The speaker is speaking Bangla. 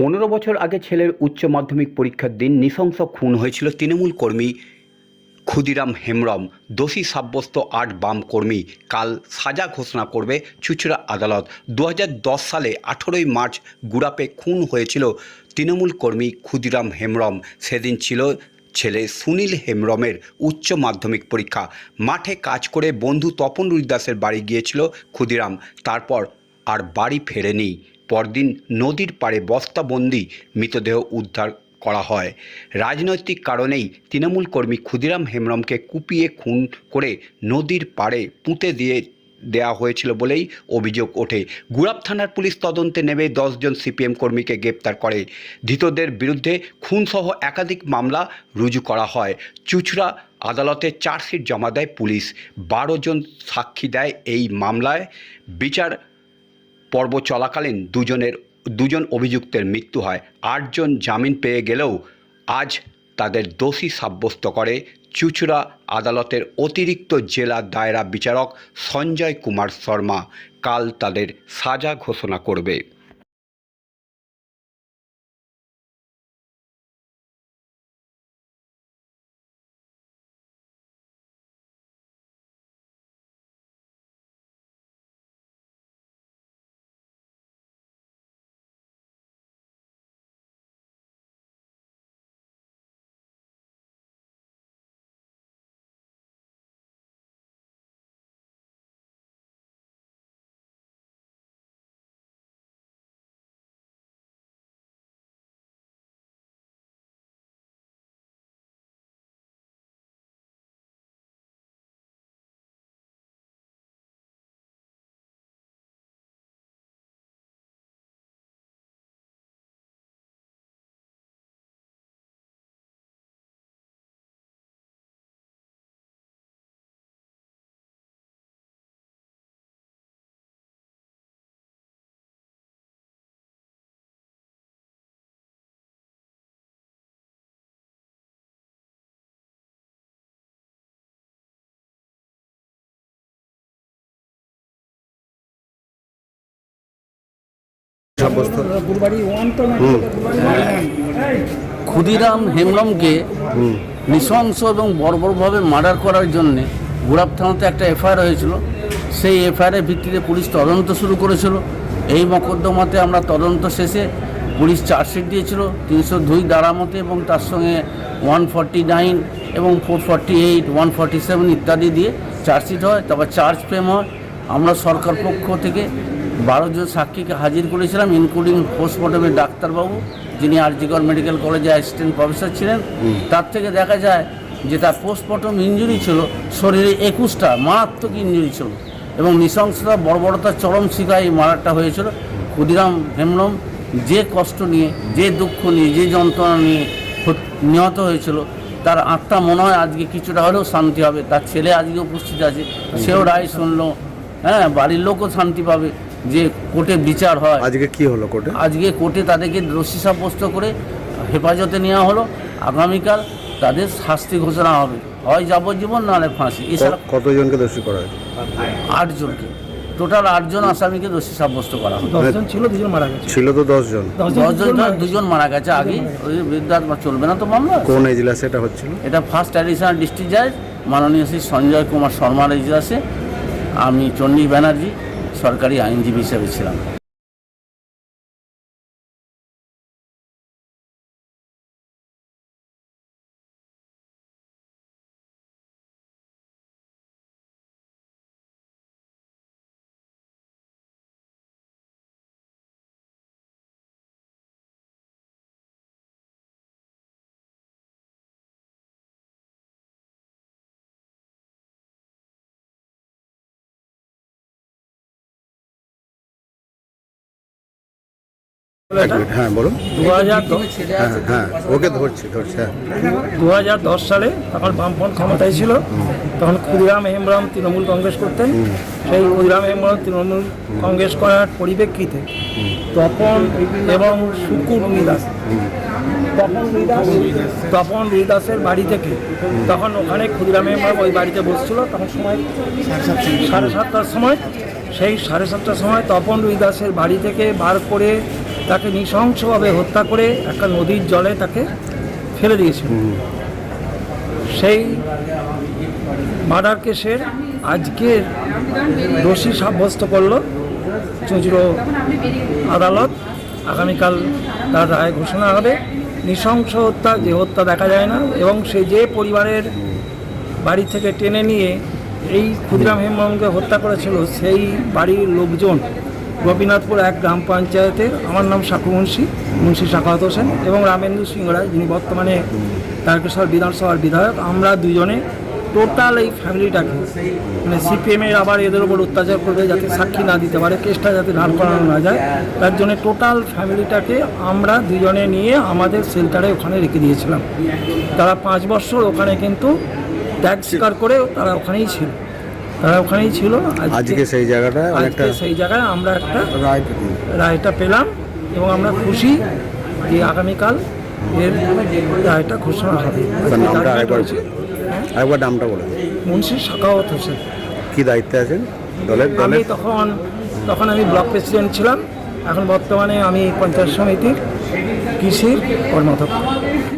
পনেরো বছর আগে ছেলের উচ্চ মাধ্যমিক পরীক্ষার দিন নৃশংস খুন হয়েছিল তৃণমূল কর্মী ক্ষুদিরাম হেমরম দোষী সাব্যস্ত আট বাম কর্মী। কাল সাজা ঘোষণা করবে চুচড়া আদালত। দু হাজার দশ সালে আঠেরোই মার্চ গুড়াপে খুন হয়েছিল তৃণমূল কর্মী ক্ষুদিরাম হেমরম সেদিন ছিল ছেলে সুনীল হেমরমের উচ্চ মাধ্যমিক পরীক্ষা। মাঠে কাজ করে বন্ধু তপন রুইদাসের বাড়ি গিয়েছিল ক্ষুদিরাম। তারপর আর বাড়ি ফেরেনি। পরদিন নদীর পাড়ে বস্তাবন্দি মৃতদেহ উদ্ধার করা হয়। রাজনৈতিক কারণেই তৃণমূল কর্মী ক্ষুদিরাম হেমরমকে কুপিয়ে খুন করে নদীর পাড়ে পুঁতে দিয়ে দেওয়া হয়েছিল বলেই অভিযোগ ওঠে। গুড়াপ থানার পুলিশ তদন্তে নেমে দশজন সিপিএম কর্মীকে গ্রেপ্তার করে। ধৃতদের বিরুদ্ধে খুনসহ একাধিক মামলা রুজু করা হয়। চুচড়া আদালতে চার্জশিট জমা দেয় পুলিশ। বারো জন সাক্ষী দেয় এই মামলায়। বিচার পর্ব চলাকালীন দুজনের, দুজন অভিযুক্তের মৃত্যু হয়। আটজন জামিন পেয়ে গেলেও আজ তাদের দোষী সাব্যস্ত করে চুচুড়া আদালতের অতিরিক্ত জেলা দায়রা বিচারক সঞ্জয় কুমার শর্মা। কাল তাদের সাজা ঘোষণা করবে। ক্ষুদিরাম হেমরমকে নৃশংস এবং বর্বরভাবে মার্ডার করার জন্যে গুড়াপ থানাতে একটা এফআইআর হয়েছিল। সেই এফআইআরের ভিত্তিতে পুলিশ তদন্ত শুরু করেছিল। এই মকদ্দমাতে আমরা তদন্ত শেষে পুলিশ চার্জশিট দিয়েছিল তিনশো দুই দ্বারামতে এবং তার সঙ্গে ওয়ান ফর্টি নাইন এবং four forty eight one forty seven ইত্যাদি দিয়ে চার্জশিট হয় তারপর চার্জ ফ্রেম হয়। আমরা সরকার পক্ষ থেকে বারো জন সাক্ষীকে হাজির করেছিলাম ইনক্লুডিং পোস্টমর্টমের ডাক্তারবাবু যিনি আরজিগড় মেডিকেল কলেজে অ্যাসিস্ট্যান্ট প্রফেসর ছিলেন। তার থেকে দেখা যায় যে তার পোস্টমর্টম ইঞ্জুরি ছিল শরীরে একুশটা মারাত্মক ইঞ্জুরি ছিল এবং নৃশংসতা বর্বরতার চরম শিকায় এই মারাটা হয়েছিল। ক্ষুদিরাম হেমরম যে কষ্ট নিয়ে যে দুঃখ নিয়ে যে যন্ত্রণা নিয়ে নিহত হয়েছিল তার আত্মা মনে হয় আজকে কিছুটা হলেও শান্তি হবে তার ছেলে আজকে উপস্থিত আছে সেও রায় শুনলো। হ্যাঁ বাড়ির লোকও শান্তি পাবে। যে কোর্টে বিচার হয় আজকে কি হলো কোর্টে? আজকে কোর্টে তাদেরকে দোষী সাব্যস্ত করে হেফাজতে নেওয়া হলো। আগামীকাল তাদের শাস্তি ঘোষণা হবে। হয় যাবজ্জীবন নাহলে ফাঁসি। এছাড়া কতজনকে দোষী করা হয়েছে? আটজনকে। টোটাল আটজন আসামিকে দোষী সাব্যস্ত করা দশজন ছিল দুজন মারা গেছে। ছিল তো দশজন। দশজন দুজন মারা গেছে। আগে। ওই বিরুদ্ধে আর চলবে না তো মামলা? কোন এজলাসে এটা হচ্ছিল? এটা ফার্স্ট অ্যাডিশনাল ডিস্ট্রিক্ট জাজ মাননীয় শ্রী সঞ্জয় কুমার শর্মার ইজলাসে আমি চণ্ডী ব্যানার্জি। সরকারি আইনজীবী হিসেবে ছিলাম। হ্যাঁ বলুন। দু হাজার হ্যাঁ হ্যাঁ ওকে ধরছি ধরছি দু হাজার দশ সালে তখন বামফ্রন্ট ক্ষমতায় ছিল। তখন ক্ষুদিরাম হেমব্রম তৃণমূল কংগ্রেস করতেন। সেই ক্ষুদিরাম হেমব্রম তৃণমূল কংগ্রেস করার পরিপ্রেক্ষিতে তপন এবং শুকুর রুইদাস তপন রুইদাস তপন রুইদাসের বাড়ি থেকে তখন ওখানে ক্ষুদিরাম হেমব্রম ওই বাড়িতে বসছিল। তখন সময় সাড়ে সাতটার সময়। সেই সাড়ে সাতটার সময় তপন রুইদাসের বাড়ি থেকে বার করে তাকে নৃশংসভাবে হত্যা করে একটা নদীর জলে তাকে ফেলে দিয়েছিল। সেই মার্ডার কেসের আজকের দোষী সাব্যস্ত করল চুঁচুড়ো আদালত। আগামীকাল তার রায় ঘোষণা হবে। নৃশংস হত্যা যে হত্যা দেখা যায় না এবং সে যে পরিবারের বাড়ি থেকে টেনে নিয়ে এই ক্ষুদিরাম হেমব্রমকে হত্যা করেছিল সেই বাড়ির লোকজন গোপীনাথপুর এক গ্রাম পঞ্চায়েতের আমার নাম সাকু মুন্সি মুন্সি শাখাওয়াত হোসেন এবং রামেন্দু সিং রায় যিনি বর্তমানে তারকেশ্বর বিধানসভার বিধায়ক। আমরা দুজনে টোটাল এই ফ্যামিলিটাকে মানে সিপিএমের আবার এদের উপর অত্যাচার করবে যাতে সাক্ষী না দিতে পারে, কেসটা যাতে দাঁড় করানো না যায়, তার জন্য টোটাল ফ্যামিলিটাকে আমরা দুজনে নিয়ে আমাদের সেন্টারে ওখানে রেখে দিয়েছিলাম। তারা পাঁচ বছর ওখানে কিন্তু ত্যাগ স্বীকার করে তারা ওখানেই ছিল। তারা ওখানেই ছিল। আজকে সেই জায়গাটা অনেকটা সেই জায়গায় আমরা একটা রায়টা পেলাম এবং আমরা খুশি যে আগামীকাল এর রায়টা ঘোষণা হবে। নামটা আরেকবার আরেকবার নামটা বলে মুন্সি শাখাওয়াত হোসেন। কি দায়িত্বে আছেন? দলের আমি তখন তখন আমি ব্লক প্রেসিডেন্ট ছিলাম। এখন বর্তমানে আমি পঞ্চায়েত সমিতির কৃষির কর্মদক্ষ